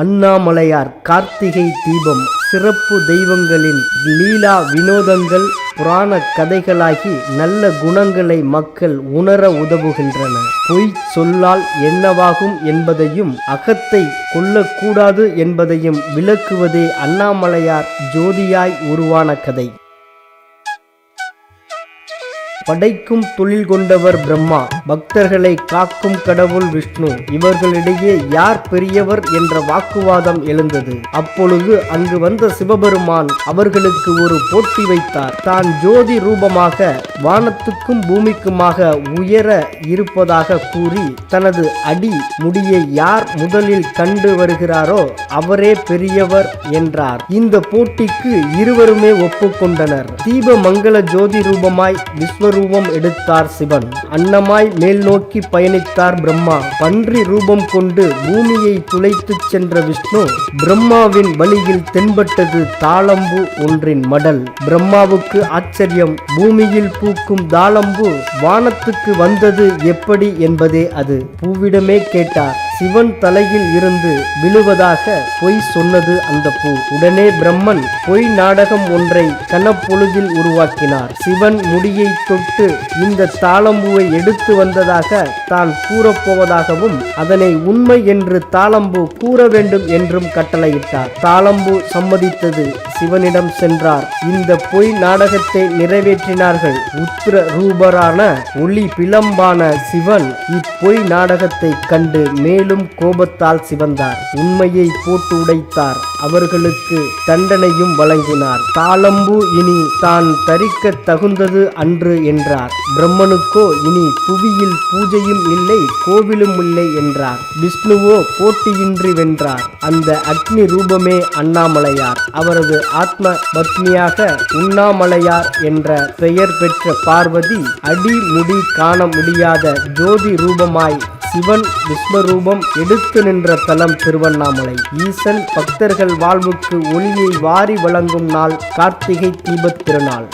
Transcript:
அண்ணாமலையார் கார்த்திகை தீபம் சிறப்பு தெய்வங்களின் லீலா வினோதங்கள் புராண கதைகளாகி நல்ல குணங்களை மக்கள் உணர உதவுகின்றன. பொய் சொல்லால் என்னவாகும் என்பதையும் அகத்தை கொல்லக்கூடாது என்பதையும் விளக்குவதே அண்ணாமலையார் ஜோதியாய் உருவான கதை. படைக்கும் தொழில் கொண்டவர் பிரம்மா பக்தர்களை காக்கும் கடவுள் விஷ்ணு. இவர்களிடையே யார் பெரியவர் என்ற வாக்குவாதம் எழுந்தது. அப்பொழுது அங்கு வந்த சிவபெருமான் அவர்களுக்கு ஒரு போட்டி வைத்தார். தான் ஜோதி ரூபமாக வானத்துக்கும் பூமிக்குமாக உயர இருப்பதாக கூறி தனது அடி முடியை யார் முதலில் கண்டு வருகிறாரோ அவரே பெரியவர் என்றார். இந்த போட்டிக்கு இருவருமே ஒப்புக்கொண்டனர். தீப மங்கள ஜோதி ரூபமாய் விஸ்வரூபம் எடுத்தார் சிவன். அன்னமாய் மேல் நோக்கி பயணித்தார் பிரம்மா. பன்றி ரூபம் கொண்டு பூமியை துளைத்துச் சென்ற விஷ்ணு பிரம்மாவின் வழியில் தென்பட்டது தாளம்பு ஒன்றின் மடல். பிரம்மாவுக்கு ஆச்சரியம் பூமியில் பூக்கும் தாளம்பு வானத்துக்கு வந்தது எப்படி என்பதே அது. பூவிடமே கேட்டார். சிவன் தலையில் இருந்து விழுவதாக பொய் சொன்னது அந்த பூ. உடனே பிரம்மன் பொய் நாடகம் ஒன்றை கனப்பொழுதில் உருவாக்கினார். சிவன் முடியை தொட்டு இந்த தாளம்பூவை எடுத்து வந்ததாக தான் கூறப்போவதாகவும் அதனை உண்மை என்று தாளம்பூ கூற வேண்டும் என்றும் கட்டளையிட்டார். தாளம்பூ சம்மதித்தது. சிவனிடம் சென்றார். இந்த பொய் நாடகத்தை நிறைவேற்றினார்கள். உத்திர ரூபரான ஒளி பிளம்பான சிவன் இப்பொய் நாடகத்தை கண்டு மேலும் கோபத்தால் சிவந்தார். உண்மையை போட்டு உடைத்தார். அவர்களுக்கு தண்டனையும் வழங்கினார். தாளம்பு இனி தான் தரிக்க தகுந்தது அன்று என்றார். பிரம்மனுக்கோ இனி புவியில் பூஜையும் இல்லை கோவிலும் இல்லை என்றார். விஷ்ணுவோ போட்டியின்றி வென்றார். அந்த அக்னி ரூபமே அண்ணாமலையார். அவரது ஆத்ம பத்னியாக உண்ணாமலையார் என்ற பெயர் பெற்ற பார்வதி அடி முடி காண முடியாத ஜோதி ரூபமாய் சிவன் விஸ்வரூபம் எடுத்து நின்ற தலம் திருவண்ணாமலை. ஈசன் பக்தர்கள் வாழ்வுக்கு ஒளியை வாரி வழங்கும் நாள் கார்த்திகை தீபத் திருநாள்.